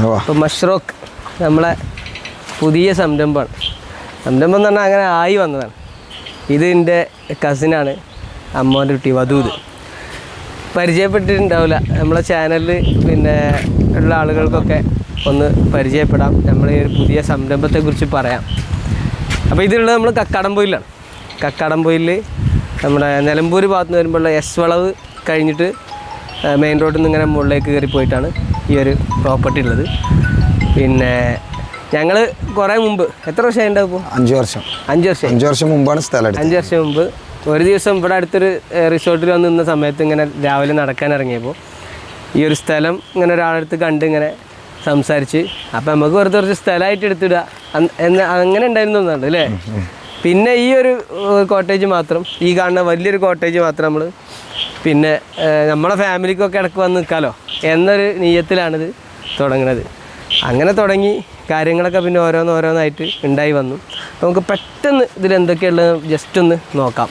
അപ്പോൾ മഷ്റോക്ക് നമ്മളെ പുതിയ സംരംഭമാണ്. സംരംഭം എന്ന് പറഞ്ഞാൽ അങ്ങനെ ആയി വന്നതാണ്. ഇത് എന്റെ കസിനാണ് അമ്മോന്റെ കുട്ടി വധൂത് പരിചയപ്പെട്ടിട്ടുണ്ടാവില്ല. നമ്മളെ ചാനലിൽ പിന്നെ ഉള്ള ആളുകൾക്കൊക്കെ ഒന്ന് പരിചയപ്പെടാം. നമ്മൾ ഈ പുതിയ സംരംഭത്തെക്കുറിച്ച് പറയാം. അപ്പോൾ ഇതിലുള്ളത് നമ്മൾ കക്കാടംപൊയിലാണ്. കക്കാടംപൊയിൽ നമ്മുടെ നിലമ്പൂർ ഭാഗത്ത് നിന്ന് വരുമ്പോഴുള്ള എസ് വളവ് കഴിഞ്ഞിട്ട് മെയിൻ റോഡിൽ നിന്ന് ഇങ്ങനെ മുകളിലേക്ക് കയറി പോയിട്ടാണ് ഈ ഒരു പ്രോപ്പർട്ടി ഉള്ളത്. പിന്നെ ഞങ്ങൾ കുറേ മുമ്പ് എത്ര വർഷം ഉണ്ടാവും ഇപ്പോൾ അഞ്ച് വർഷം. അഞ്ച് വർഷം. അഞ്ച് വർഷം മുമ്പാണ് സ്ഥലം അഞ്ച് വർഷം മുമ്പ്. ഒരു ദിവസം ഇവിടെ അടുത്തൊരു റിസോർട്ടിൽ വന്ന് നിന്ന സമയത്ത് ഇങ്ങനെ രാവിലെ നടക്കാൻ ഇറങ്ങിയപ്പോൾ ഈ ഒരു സ്ഥലം ഇങ്ങനെ ഒരാളടുത്ത് കണ്ട് ഇങ്ങനെ സംസാരിച്ച് അപ്പം നമുക്ക് വെറുതെ കുറച്ച് സ്ഥലമായിട്ട് എടുത്തിടുക എന്ന് അങ്ങനെ ഉണ്ടായിരുന്നു എന്നുണ്ട് അല്ലേ? പിന്നെ ഈ ഒരു കോട്ടേജ് മാത്രം ഈ കാണുന്ന വലിയൊരു കോട്ടേജ് മാത്രം നമ്മൾ പിന്നെ നമ്മുടെ നമ്മളെ ഫാമിലിക്കൊക്കെ ഇടയ്ക്ക് വന്ന് നിൽക്കാമല്ലോ എന്നൊരു നീയത്തിലാണിത് തുടങ്ങുന്നത് അങ്ങനെ തുടങ്ങി കാര്യങ്ങളൊക്കെ പിന്നെ ഓരോന്ന് ഓരോന്നായിട്ട് ഉണ്ടായി വന്നു. നമുക്ക് പെട്ടെന്ന് ഇതിൽ എന്തൊക്കെയുള്ളത് ജസ്റ്റ് ഒന്ന് നോക്കാം.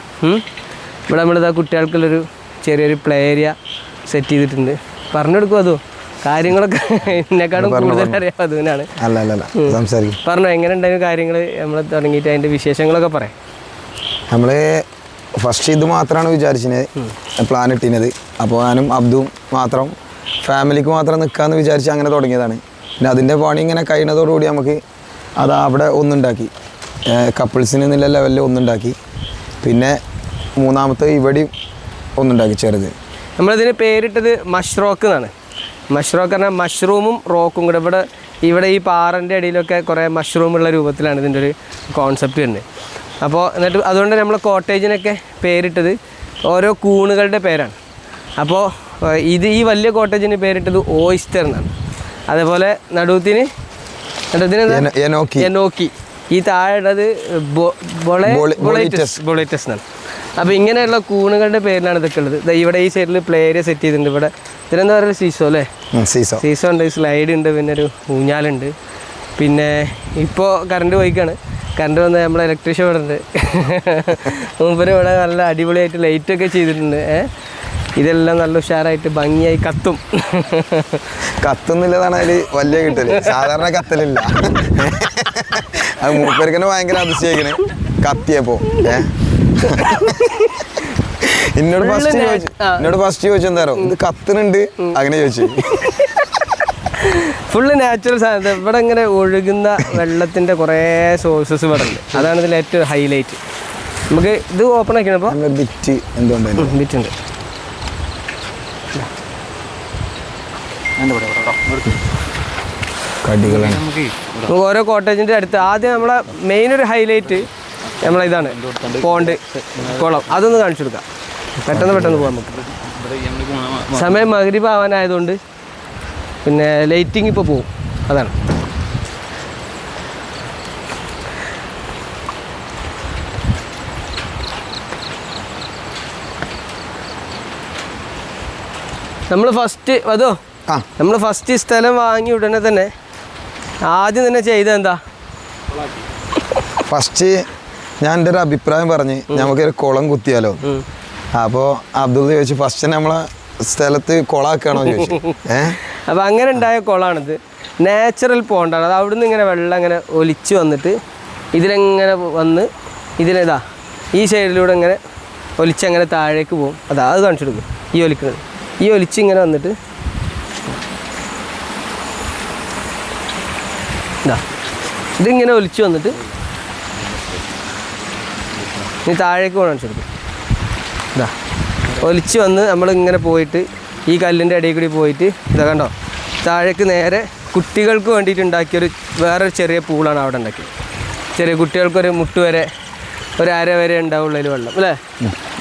ഇവിടെ നമ്മളിതാ കുട്ടികൾക്കുള്ളൊരു ചെറിയൊരു പ്ലേ ഏരിയ സെറ്റ് ചെയ്തിട്ടുണ്ട്. പറഞ്ഞു കൊടുക്കും അതോ. കാര്യങ്ങളൊക്കെ എന്നെക്കാളും കൂടുതൽ അറിയാം അതുവിനാണ്. പറഞ്ഞോ എങ്ങനെ ഉണ്ടായിരുന്നു കാര്യങ്ങൾ നമ്മൾ തുടങ്ങിയിട്ട് അതിന്റെ വിശേഷങ്ങളൊക്കെ പറയാം. നമ്മൾ ഫസ്റ്റ് ഇത് മാത്രമാണ് വിചാരിച്ചത് പ്ലാൻ ഇട്ടിരുന്നത് അപ്പോൾ ഞാനും അബ്ദും മാത്രം ഫാമിലിക്ക് മാത്രം നിൽക്കാമെന്ന് വിചാരിച്ച് അങ്ങനെ തുടങ്ങിയതാണ്. പിന്നെ അതിന്റെ പണി ഇങ്ങനെ കഴിയുന്നതോടുകൂടി നമുക്ക് അത് അവിടെ ഒന്നുണ്ടാക്കി. കപ്പിൾസിന് എന്നുള്ള ലെവലിൽ ഒന്നുണ്ടാക്കി. പിന്നെ മൂന്നാമത്തെ ഇവിടെയും ഒന്നുണ്ടാക്കി ചെറുത്. നമ്മളിതിന് പേരിട്ടത് മഷ്റോക്ക് എന്നാണ്. മഷ്റോക്ക് പറഞ്ഞാൽ മഷ്റൂമും റോക്കും കൂടെ. ഇവിടെ ഇവിടെ ഈ പാറന്റെ ഇടയിലൊക്കെ കുറേ മഷ്റൂമുള്ള രൂപത്തിലാണ് ഇതിന്റെ ഒരു കോൺസെപ്റ്റ് വരുന്നത്. അപ്പോൾ എന്നിട്ട് അതുകൊണ്ട് നമ്മൾ കോട്ടേജിനൊക്കെ പേരിട്ടത് ഓരോ കൂണുകളുടെ പേരാണ്. അപ്പോൾ ഇത് ഈ വലിയ കോട്ടേജിന് പേരിട്ടത് ഓയിസ്റ്റർ എന്നാണ്. അതേപോലെ നടുവത്തിന് നടുവത്തിന് എന- എനോക്കി. ഈ താഴെയുള്ളത് ബൊളൈറ്റസ്. ബൊളൈറ്റസ്. എന്നാണ്. അപ്പോൾ ഇങ്ങനെയുള്ള കൂണുകളുടെ പേരിലാണ് ഇതൊക്കെ ഉള്ളത്. ദാ ഇവിടെ ഈ സൈഡിൽ പ്ലേ ഏരിയ സെറ്റ് ചെയ്തിട്ടുണ്ട്. ഇവിടെ ഇതിനെന്താ പറയുക? സീസോ അല്ലേ? സീസോ സീസോ ഉണ്ട് സ്ലൈഡ് ഉണ്ട് പിന്നെ ഒരു ഊഞ്ഞാലുണ്ട്. പിന്നെ ഇപ്പോൾ കറണ്ട് പോയിക്കാണ്. കറണ്ട് വന്ന നമ്മളെ ഇലക്ട്രീഷ്യൻ ഇവിടെ ഉണ്ട് മൂപ്പര് ഇവിടെ നല്ല അടിപൊളിയായിട്ട് ലൈറ്റൊക്കെ ചെയ്തിട്ടുണ്ട് ഇതെല്ലാം നല്ല ഉഷാറായിട്ട് ഭംഗിയായി കത്തും. കത്തുന്നില്ലതാണ് അതിൽ വലിയ കിട്ടൽ. സാധാരണ കത്തലില്ല. അത് മൂപ്പരിക്കനെ ഭയങ്കര അതിശയിക്കണ്. കത്തിയപ്പോ ഏ? എന്നോട് ഫസ്റ്റ് ചോദിച്ചു എന്നോട് ഫസ്റ്റ് ചോദിച്ചെന്താറോ ഇത് കത്തുന്നുണ്ട് അങ്ങനെ ചോദിച്ചു. ഫുള്ള് നാച്ചുറൽ സാധനം. ഇവിടെ ഇങ്ങനെ ഒഴുകുന്ന വെള്ളത്തിന്റെ കുറേ സോഴ്സസ് ഇവിടെ ഉണ്ട്. അതാണ് ഇതിൽ ഏറ്റവും ഹൈലൈറ്റ് നമുക്ക് ഇത് ഓപ്പൺ ആക്കിയപ്പോൾ ബിറ്റ് ബിറ്റുണ്ട് കടികളാണ്. നമുക്ക് ഓരോ കോട്ടേജിന്റെ അടുത്ത് ആദ്യം നമ്മളെ മെയിൻ ഒരു ഹൈലൈറ്റ് നമ്മളെ ഇതാണ്. പോണ്ട് കുളം. അതൊന്ന് കാണിച്ചു കൊടുക്കാം. പെട്ടെന്ന് പെട്ടെന്ന് പോകാം നമുക്ക്. സമയം മകരീബ് ആവാനായതുകൊണ്ട് പിന്നെ ലൈറ്റിംഗ് ഇപ്പോൾ പോവും. അതാണ്. നമ്മൾ ഫസ്റ്റ് അതോ? നമ്മൾ ഫസ്റ്റ് സ്ഥലം വാങ്ങി ഉടനെ തന്നെ ആദ്യം തന്നെ ചെയ്തത് എന്താ? ഫസ്റ്റ് ഞാൻ എന്റെ ഒരു അഭിപ്രായം പറഞ്ഞ് നമുക്കൊരു കുളം കുത്തിയാലോ. അപ്പോൾ അബ്ദുൾ ചോദിച്ചു ഫസ്റ്റ് നമ്മളെ സ്ഥലത്ത് കുളമാക്കുകയാണോ ചോദിച്ചു. ഏഹ് അപ്പോൾ അങ്ങനെ ഉണ്ടായ കുളമാണിത്. നാച്ചുറൽ പോണ്ടാണ് അത് അവിടുന്ന് ഇങ്ങനെ വെള്ളം ഇങ്ങനെ ഒലിച്ച് വന്നിട്ട് ഇതിലെങ്ങനെ വന്ന് ഇതിലേതാ ഈ സൈഡിലൂടെ ഇങ്ങനെ ഒലിച്ചങ്ങനെ താഴേക്ക് പോകും. അതാ അത് കാണിച്ചു കൊടുക്കും. ഈ ഒലിക്കുന്നത് ഈ ഒലിച്ച് ഇങ്ങനെ വന്നിട്ട് ഇതാ ഇതിങ്ങനെ ഒലിച്ച് വന്നിട്ട് ഇനി താഴേക്ക് പോകണം കാണിച്ചു കൊടുക്കും. ഇതാ ഒലിച്ച് വന്ന് നമ്മളിങ്ങനെ പോയിട്ട് ഈ കല്ലിന്റെ ഇടയിൽ കൂടി പോയിട്ട് ഇതാ കണ്ടോ? താഴേക്ക് നേരെ കുട്ടികൾക്ക് വേണ്ടിയിട്ട് ഉണ്ടാക്കിയൊരു വേറൊരു ചെറിയ പൂളാണ് അവിടെ ഉണ്ടാക്കിയത്. ചെറിയ കുട്ടികൾക്കൊരു മുട്ട് വരെ ഒരു അര വരെ ഉണ്ടാവുള്ളൂ അതിൽ വെള്ളം അല്ലേ?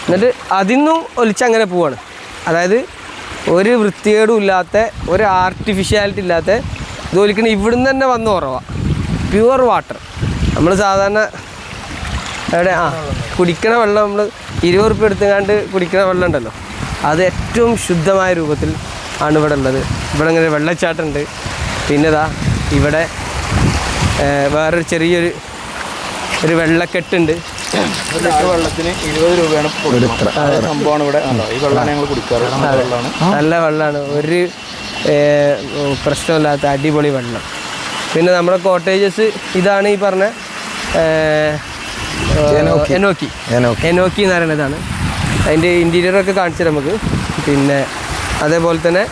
എന്നിട്ട് അതിന്നും ഒലിച്ചങ്ങനെ പോവാണ്. അതായത് ഒരു വൃത്തികേടും ഇല്ലാത്ത ഒരു ആർട്ടിഫിഷ്യാലിറ്റി ഇല്ലാത്ത ഇത് ഒലിക്കണ ഇവിടുന്ന് തന്നെ വന്ന് കുറവാണ് പ്യുവർ വാട്ടർ നമ്മൾ സാധാരണ എവിടെ? ആ കുടിക്കണ വെള്ളം നമ്മൾ ഇരുപത് റുപ്യ എടുത്തുകൊണ്ട് കുടിക്കണ വെള്ളം ഉണ്ടല്ലോ. അത് ഏറ്റവും ശുദ്ധമായ രൂപത്തിൽ ആണ് ഇവിടെ ഉള്ളത്. ഇവിടെ ഇങ്ങനെ വെള്ളച്ചാട്ടമുണ്ട്. പിന്നെ ഇതാ ഇവിടെ വേറൊരു ചെറിയൊരു ഒരു വെള്ളക്കെട്ടുണ്ട്. വെള്ളത്തിന് ഇരുപത് രൂപയാണ് സംഭവമാണ് ഇവിടെ? ഈ വെള്ളമാണ് ഞങ്ങൾ കുടിക്കാറ്. നല്ല വെള്ളമാണ് ഒരു പ്രശ്നമില്ലാത്ത അടിപൊളി വെള്ളം. പിന്നെ നമ്മുടെ കോട്ടേജസ് ഇതാണ് ഈ പറഞ്ഞ എനോക്കി. എനോക്കി. എനോക്കി. എനോക്കി എന്ന് പറയുന്നതാണ്. അതിന്റെ ഇന്റീരിയറൊക്കെ കാണിച്ചു നമുക്ക്. പിന്നെ അതേപോലെ തന്നെ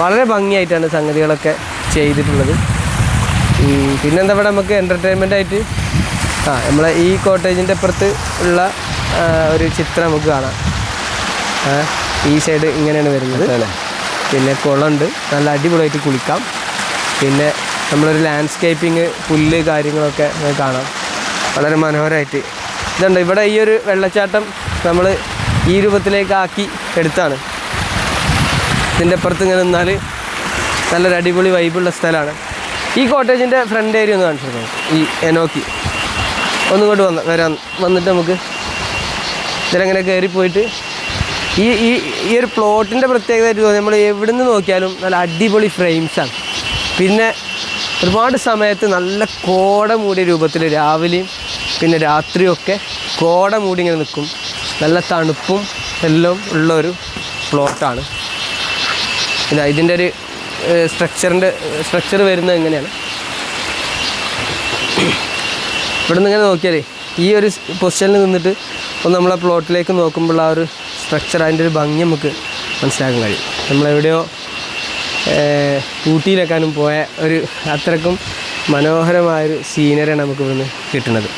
വളരെ ഭംഗിയായിട്ടാണ് സംഗതികളൊക്കെ ചെയ്തിട്ടുള്ളത്. പിന്നെന്താ ഇവിടെ നമുക്ക് എന്റർടൈൻമെന്റ് ആയിട്ട്? ആ നമ്മളെ ഈ കോട്ടേജിന്റെ അപ്പുറത്ത് ഉള്ള ഒരു ചിത്രം നമുക്ക് കാണാം. ഈ സൈഡ് ഇങ്ങനെയാണ് വരുന്നത്. അല്ലേ? പിന്നെ കുളമുണ്ട്. നല്ല അടിപൊളിയായിട്ട് കുളിക്കാം. പിന്നെ നമ്മളൊരു ലാൻഡ്സ്കേപ്പിങ് പുല്ല് കാര്യങ്ങളൊക്കെ കാണാം. വളരെ മനോഹരമായിട്ട് ഇതുണ്ട്. ഇവിടെ ഈ ഒരു വെള്ളച്ചാട്ടം നമ്മൾ ഈ രൂപത്തിലേക്കാക്കി എടുത്താണ്. ഇതിന്റെ അപ്പുറത്ത് ഇങ്ങനെ നിന്നാൽ നല്ലൊരു അടിപൊളി വൈബുള്ള സ്ഥലമാണ്. ഈ കോട്ടേജിന്റെ ഫ്രണ്ട് ഏരിയ ഒന്ന് കാണിച്ചിരുന്നു? ഈ എനോക്കി ഒന്നും ഇങ്ങോട്ട് വന്ന വരാൻ വന്നിട്ട് നമുക്ക് ഇതിലങ്ങനെ കയറിപ്പോയിട്ട് ഈ ഈ ഈ ഒരു പ്ലോട്ടിന്റെ പ്രത്യേകതയായിട്ട് തോന്നി നമ്മൾ എവിടെ നിന്ന് നോക്കിയാലും നല്ല അടിപൊളി ഫ്രെയിംസാണ് പിന്നെ ഒരുപാട് സമയത്ത് നല്ല കോട മൂടിയ രൂപത്തിൽ രാവിലെയും പിന്നെ രാത്രിയൊക്കെ കോട മൂടി ഇങ്ങനെ നിൽക്കും. നല്ല തണുപ്പും എല്ലാം ഉള്ള ഒരു പ്ലോട്ടാണ്. ഇതാ ഇതിന്റെ ഒരു സ്ട്രക്ചറിന്റെ സ്ട്രക്ചർ വരുന്നത് എങ്ങനെയാണ്? ഇവിടെ നിന്ന് ഇങ്ങനെ നോക്കിയാലേ ഈ ഒരു പൊസിഷനിൽ നിന്നിട്ട് ഒന്ന് നമ്മളെ പ്ലോട്ടിലേക്ക് നോക്കുമ്പോൾ ആ ഒരു സ്ട്രക്ചർ അതിന്റെ ഒരു ഭംഗി നമുക്ക് മനസ്സിലാക്കാൻ കഴിയും. നമ്മളെവിടെയോ ഊട്ടിയിലേക്കാനും പോയ ഒരു അത്രക്കും മനോഹരമായൊരു സീനറിയാണ് നമുക്ക് ഇവിടുന്ന് കിട്ടുന്നത്.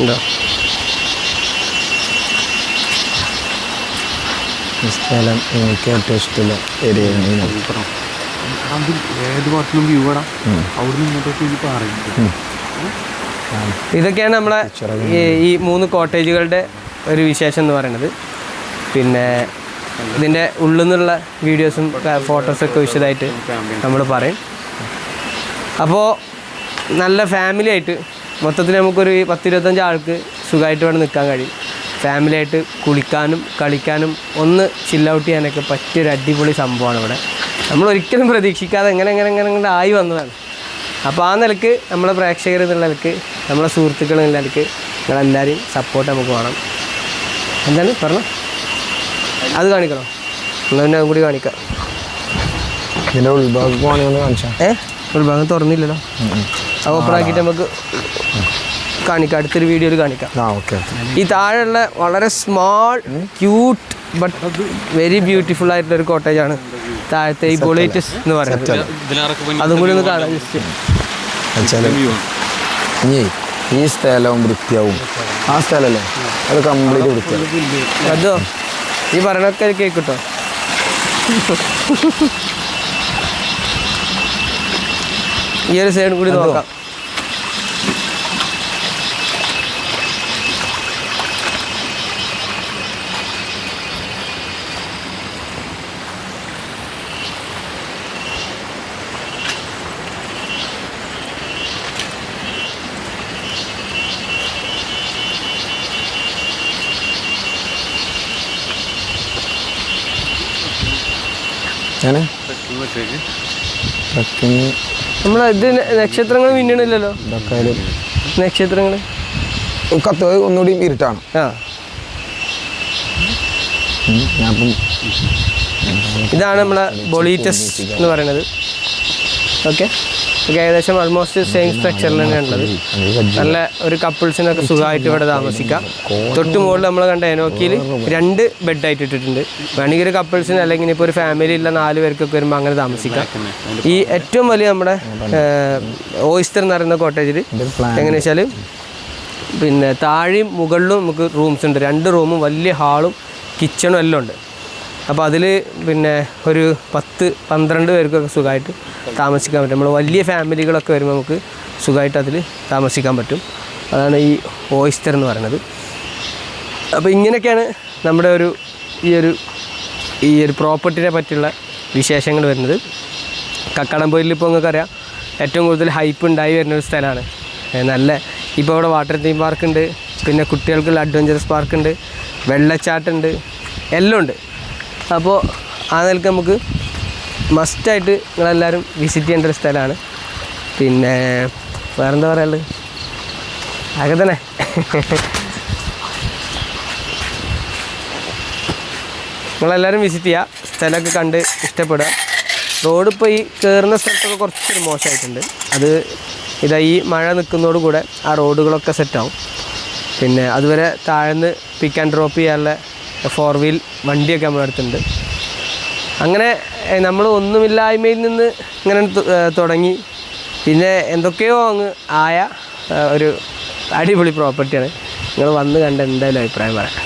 ഉണ്ടോ? ഈ സ്ഥലം എനിക്ക് ഏറ്റവും ഇഷ്ടമുള്ള ഏരിയയാണ് ഏത് ഭാഗത്തിലും വ്യൂ വേണം? അവിടുന്ന് ഇങ്ങോട്ടേക്ക് പറയുന്നത് ഇതൊക്കെയാണ് നമ്മളെ ഈ ഈ മൂന്ന് കോട്ടേജുകളുടെ ഒരു വിശേഷം എന്ന് പറയുന്നത്. പിന്നെ ഇതിന്റെ ഉള്ളിൽ നിന്നുള്ള വീഡിയോസും ഫോട്ടോസൊക്കെ വിശദമായിട്ട് നമ്മൾ പറയും. അപ്പോൾ നല്ല ഫാമിലി ആയിട്ട് മൊത്തത്തിൽ നമുക്കൊരു പത്തിരുപത്തഞ്ച് ആൾക്ക് സുഖമായിട്ട് വേണം നിൽക്കാൻ കഴിയും. ഫാമിലിയായിട്ട് കുളിക്കാനും കളിക്കാനും ഒന്ന് ചില്ലൗട്ട് ചെയ്യാനൊക്കെ പറ്റിയൊരു അടിപൊളി സംഭവമാണ് ഇവിടെ. നമ്മൾ ഒരിക്കലും പ്രതീക്ഷിക്കാതെ എങ്ങനെ എങ്ങനെ എങ്ങനെ ഇങ്ങനെ ആയി വന്നതാണ്. അപ്പോൾ ആ നിലയ്ക്ക് നമ്മളെ പ്രേക്ഷകർ എന്നുള്ള നിലയ്ക്ക് നമ്മളെ സുഹൃത്തുക്കൾ എന്നുള്ള നിലയ്ക്ക് നിങ്ങളെല്ലാവരെയും സപ്പോർട്ട് നമുക്ക് വേണം. എന്താണ്? പറഞ്ഞു. അത് കാണിക്കണോ? എന്നാൽ പിന്നെ അതും കൂടി കാണിക്കാം. ഇതിന്റെ ഉൾഭാഗം കാണിച്ചാൽ ഏ? ഒരു ഭാഗം തുറന്നില്ലല്ലോ ആക്കിയിട്ട് നമുക്ക് കാണിക്കാം. അടുത്തൊരു വീഡിയോയിൽ കാണിക്കാം. ആ ഓക്കെ ഈ താഴെയുള്ള വളരെ small cute but very beautiful ആയിട്ടുള്ള ഒരു കോട്ടേജ് ആണ് താഴത്തെ ഈ ബൊളേറ്റസ് എന്ന് പറയുന്നത്. അതും കൂടി ഒന്ന് കാണാം ഇനി ഈ സ്ഥലവും വൃത്തിയാവും. ആ സ്ഥലമല്ലേ അത് കംപ്ലീറ്റ് വൃത്തിയാവും. അതോ? ഈ പറയണൊക്കെ കേൾക്കട്ടോ ഈ ഒരു സൈഡ് കൂടി നോക്കാം. നമ്മൾ ഇത് നക്ഷത്രങ്ങൾ മിന്നണില്ലല്ലോ നക്ഷത്രങ്ങൾ കത്ത് ഒന്നുകൂടി ഇരുട്ടാണ്. ആ. ഇതാണ് നമ്മളെ ബൊളീറ്റസ് എന്ന് പറയുന്നത്. ഓക്കെ. ഏകദേശം ആൾമോസ്റ്റ് സെയിം സ്ട്രക്ചറിൽ തന്നെയാണ് ഉള്ളത്. നല്ല ഒരു കപ്പിൾസിനൊക്കെ സുഖമായിട്ട് ഇവിടെ താമസിക്കാം. തൊട്ട് മുകളിൽ നമ്മൾ കണ്ട എനോക്കിയിൽ രണ്ട് ബെഡായിട്ട് ഇട്ടിട്ടുണ്ട്. വേണമെങ്കിൽ ഒരു കപ്പിൾസിന് അല്ലെങ്കിൽ ഇപ്പോൾ ഒരു ഫാമിലി ഉള്ള നാല് പേർക്കൊക്കെ വരുമ്പോൾ അങ്ങനെ താമസിക്കാം. ഈ ഏറ്റവും വലിയ നമ്മുടെ ഓയിസ്റ്റർ എന്ന് പറയുന്ന കോട്ടേജിൽ എങ്ങനെയാ വെച്ചാൽ പിന്നെ താഴെയും മുകളിലും നമുക്ക് റൂംസ് ഉണ്ട്. രണ്ട് റൂമും വലിയ ഹാളും കിച്ചണും എല്ലാം ഉണ്ട്. അപ്പോൾ അതിൽ പിന്നെ ഒരു പത്ത് പന്ത്രണ്ട് പേർക്കൊക്കെ സുഖമായിട്ട് താമസിക്കാൻ പറ്റും. നമ്മൾ വലിയ ഫാമിലികളൊക്കെ വരുമ്പോൾ നമുക്ക് സുഖമായിട്ട് അതിൽ താമസിക്കാൻ പറ്റും. അതാണ് ഈ ഓയിസ്റ്റർ എന്ന് പറയുന്നത്. അപ്പോൾ ഇങ്ങനെയൊക്കെയാണ് നമ്മുടെ ഒരു ഈ ഒരു ഈ ഒരു പ്രോപ്പർട്ടിനെ പറ്റിയുള്ള വിശേഷങ്ങൾ വരുന്നത്. കക്കാടംപൊയിലിൽ ഇപ്പോൾ നിങ്ങൾക്കറിയാം ഏറ്റവും കൂടുതൽ ഹൈപ്പ് ഉണ്ടായി വരുന്ന ഒരു സ്ഥലമാണ്. നല്ല ഇപ്പോൾ അവിടെ വാട്ടർ തീം പാർക്ക് ഉണ്ട് പിന്നെ കുട്ടികൾക്കുള്ള അഡ്വഞ്ചറസ് പാർക്ക് ഉണ്ട് വെള്ളച്ചാട്ടമുണ്ട് എല്ലാം ഉണ്ട്. അപ്പോൾ ആ നിലയ്ക്ക് നമുക്ക് മസ്റ്റായിട്ട് നിങ്ങളെല്ലാവരും വിസിറ്റ് ചെയ്യേണ്ട ഒരു സ്ഥലമാണ്. പിന്നെ വേറെന്താ പറയാനുള്ളത്? അതൊക്കെ നിങ്ങളെല്ലാവരും വിസിറ്റ് ചെയ്യുക. സ്ഥലമൊക്കെ കണ്ട് ഇഷ്ടപ്പെടുക. റോഡ് ഇപ്പോൾ ഈ കയറുന്ന സ്ഥലത്തൊക്കെ കുറച്ചൊരു മോശമായിട്ടുണ്ട്. അത് ഇതാ ഈ മഴ നിൽക്കുന്നതോട് കൂടെ ആ റോഡുകളൊക്കെ സെറ്റാവും പിന്നെ അതുവരെ താഴ്ന്ന് പിക്ക് ആൻഡ് ഡ്രോപ്പ് ചെയ്യാനുള്ള ഫോർ വീൽ വണ്ടിയൊക്കെ നമ്മുടെ അടുത്തുണ്ട്. അങ്ങനെ നമ്മൾ ഒന്നുമില്ലായ്മയിൽ നിന്ന് ഇങ്ങനെ തുടങ്ങി. പിന്നെ എന്തൊക്കെയോ അങ്ങ് ആയ ഒരു അടിപൊളി പ്രോപ്പർട്ടിയാണ് നിങ്ങൾ വന്ന് കണ്ട് എന്തായാലും അഭിപ്രായം പറയാം.